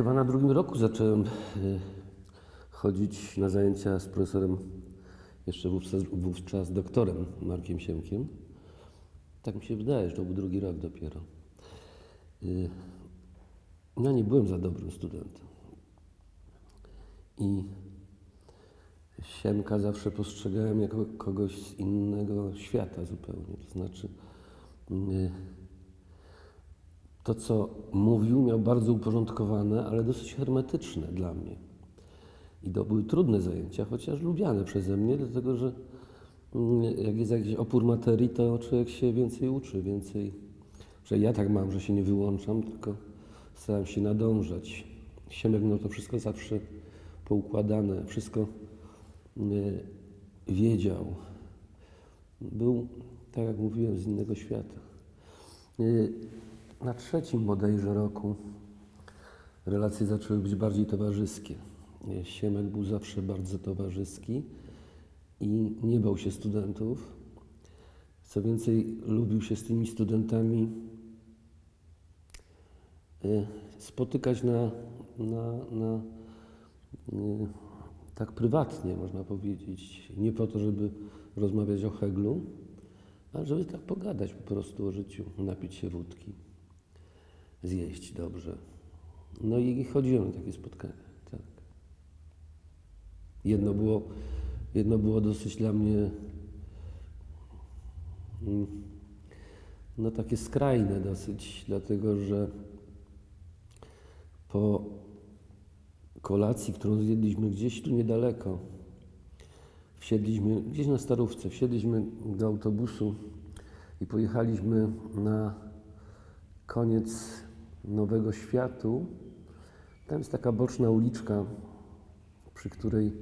Chyba na drugim roku zacząłem y, chodzić na zajęcia z profesorem, jeszcze wówczas, wówczas doktorem Markiem Siemkiem. Tak mi się wydaje, że to był drugi rok dopiero. Y, Ja nie byłem za dobrym studentem. I Siemka zawsze postrzegałem jako kogoś z innego świata zupełnie. To znaczy, y, to co mówił, miał bardzo uporządkowane, ale dosyć hermetyczne dla mnie. I to były trudne zajęcia, chociaż lubiane przeze mnie, dlatego że mm, jak jest jakiś opór materii, to człowiek się więcej uczy, więcej. Że ja tak mam, że się nie wyłączam, tylko staram się nadążać. Siemek miał to wszystko zawsze poukładane, wszystko y, wiedział. Był, tak jak mówiłem, z innego świata. Na trzecim bodajże roku relacje zaczęły być bardziej towarzyskie. Siemek był zawsze bardzo towarzyski i nie bał się studentów. Co więcej, lubił się z tymi studentami y, spotykać na, na, na y, tak prywatnie, można powiedzieć. Nie po to, żeby rozmawiać o Heglu, ale żeby tak pogadać po prostu o życiu, napić się wódki, zjeść dobrze. No i chodziłem na takie spotkania, tak. Jedno było, jedno było dosyć dla mnie mm, no takie skrajne dosyć, dlatego że po kolacji, którą zjedliśmy gdzieś tu niedaleko, wsiedliśmy, gdzieś na Starówce, wsiedliśmy do autobusu i pojechaliśmy na koniec Nowego Światu. Tam jest taka boczna uliczka, przy której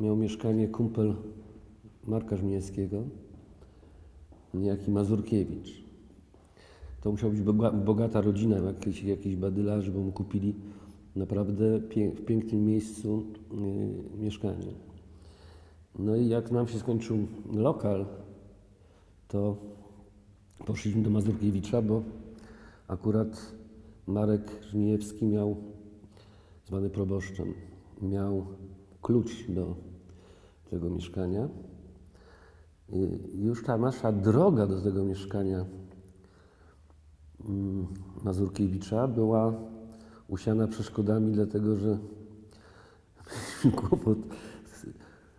miał mieszkanie kumpel Marka Żmijewskiego, niejaki Mazurkiewicz. To musiała być boga- bogata rodzina, jakiś, jakiś badylarzy, bo mu kupili naprawdę w pięknym miejscu y, mieszkanie. No i jak nam się skończył lokal, to poszliśmy do Mazurkiewicza, bo akurat Marek Żmijewski miał, zwany proboszczem, miał klucz do tego mieszkania. I już ta nasza droga do tego mieszkania mm, Mazurkiewicza była usiana przeszkodami, dlatego że kłopot z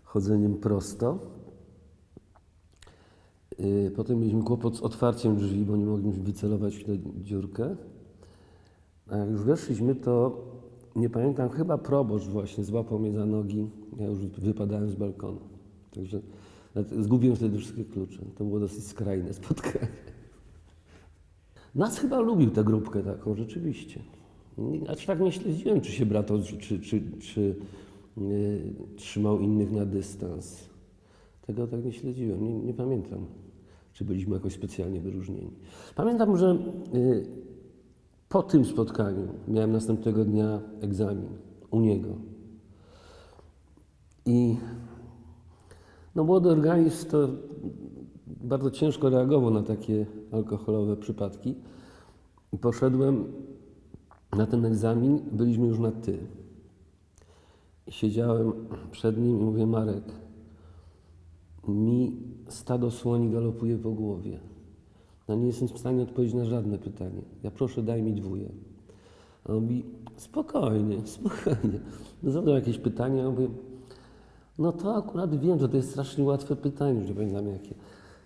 chodzeniem prosto. Yy, Potem mieliśmy kłopot z otwarciem drzwi, bo nie mogliśmy wycelować tę dziurkę. A jak już weszliśmy, to nie pamiętam, chyba proboszcz właśnie złapał mnie za nogi. Ja już wypadałem z balkonu. Także zgubiłem wtedy wszystkie klucze. To było dosyć skrajne spotkanie. Nas chyba lubił tę grupkę taką, rzeczywiście. Aż tak nie śledziłem, czy się bratał, czy, czy, czy, czy yy, trzymał innych na dystans. Tego tak nie śledziłem, nie, nie pamiętam, czy byliśmy jakoś specjalnie wyróżnieni. Pamiętam, że yy, po tym spotkaniu miałem następnego dnia egzamin u niego. I no, młody organizm to bardzo ciężko reagował na takie alkoholowe przypadki. I poszedłem na ten egzamin, byliśmy już na ty. I siedziałem przed nim i mówię, Marek, mi stado słoni galopuje po głowie. Ja nie jestem w stanie odpowiedzieć na żadne pytanie. Ja proszę, daj mi dwóje. A on mówi, spokojnie, spokojnie. No zadał jakieś pytania, ja mówię, no to akurat wiem, że to jest strasznie łatwe pytanie, już nie pamiętam jakie.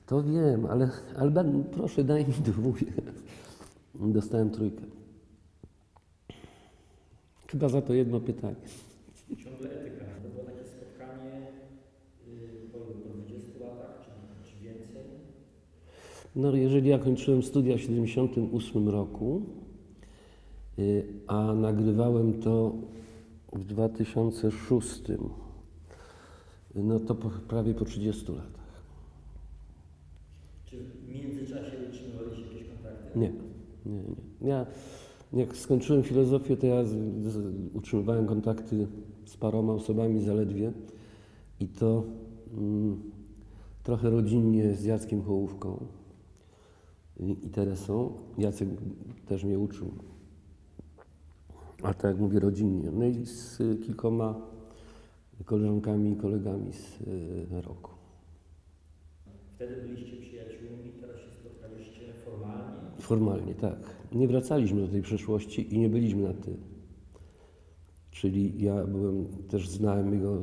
To wiem, ale, ale proszę, daj mi dwóje. Dostałem trójkę. Chyba za to jedno pytanie. Ciągle etyka. To było takie spotkanie y, po, po 20 latach, czy, czy więcej? No, jeżeli ja kończyłem studia w 78 roku, y, a nagrywałem to w 2006, no to po, prawie po 30 latach. Czy w międzyczasie utrzymywaliście jakieś kontakty? Nie, nie, nie. Ja, jak skończyłem filozofię, to ja z, z, utrzymywałem kontakty z paroma osobami zaledwie i to mm, trochę rodzinnie z Jackiem Hołówką i, i Teresą. Jacek też mnie uczył A tak jak mówię, rodzinnie. No i z kilkoma koleżankami i kolegami z y, roku. Wtedy byliście przyjaciółmi, teraz się spotkaliście formalnie. Formalnie, tak. Nie wracaliśmy do tej przeszłości i nie byliśmy na ty. Czyli ja byłem, też znałem jego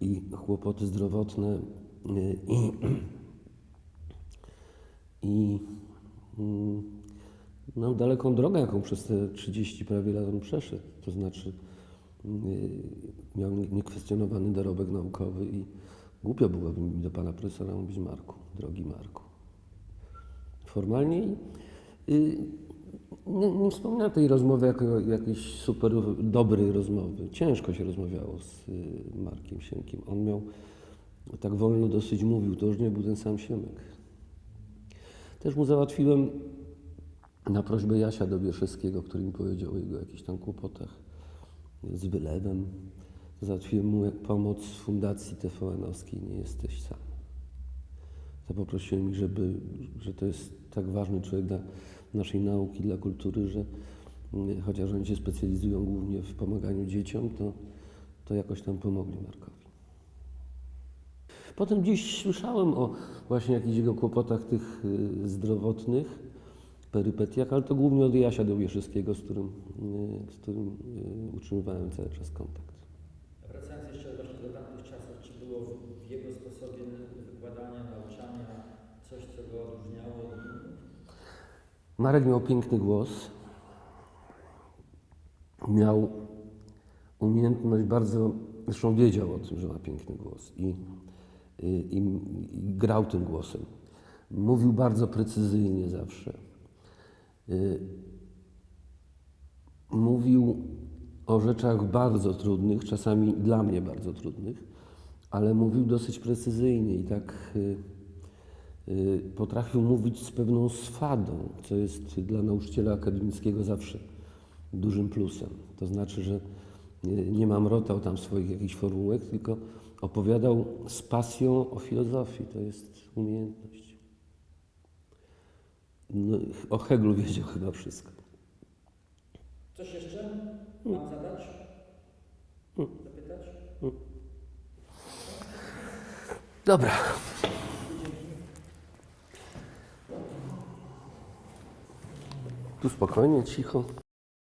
i kłopoty zdrowotne y, i, i mm, no, daleką drogę, jaką przez te 30 prawie lat on przeszedł. To znaczy y, miał nie- niekwestionowany dorobek naukowy i głupio byłoby mi do pana profesora mówić Marku, drogi Marku. Formalnie y, nie, nie wspominam tej rozmowy jako jakiejś super dobrej rozmowy. Ciężko się rozmawiało z y, Markiem Siemkiem. On miał, tak wolno dosyć mówił, to już nie był ten sam Siemek. Też mu załatwiłem na prośbę Jasia Dobieszewskiego, który mi powiedział o jego jakichś tam kłopotach z wylewem. Załatwiłem mu pomoc z Fundacji TVN-owskiej Nie jesteś sam. To poprosiłem ich, żeby, że to jest tak ważny człowiek dla naszej nauki, dla kultury, że mm, chociaż oni się specjalizują głównie w pomaganiu dzieciom, to, to jakoś tam pomogli Markowi. Potem gdzieś słyszałem o właśnie jakichś jego kłopotach tych y, zdrowotnych, perypetiach, ale to głównie od Jasia Dobieszewskiego, z którym, y, z którym y, utrzymywałem cały czas kontakt. Wracając jeszcze właśnie do tamtych czasów, czy było w- w jego sposobie wykładania, nauczania coś, co go odróżniało od innych? Marek miał piękny głos. Miał umiejętność bardzo, zresztą wiedział o tym, że ma piękny głos i, i, i, grał tym głosem. Mówił bardzo precyzyjnie zawsze. Y, Mówił o rzeczach bardzo trudnych, czasami dla mnie bardzo trudnych, ale mówił dosyć precyzyjnie i tak y, y, potrafił mówić z pewną swadą, co jest dla nauczyciela akademickiego zawsze dużym plusem. To znaczy, że nie, nie mamrotał tam swoich jakichś formułek, tylko opowiadał z pasją o filozofii. To jest umiejętność. No, o Heglu wiedział chyba wszystko. Coś jeszcze mam zadać? Zapytać? Dobra. Tu spokojnie, cicho.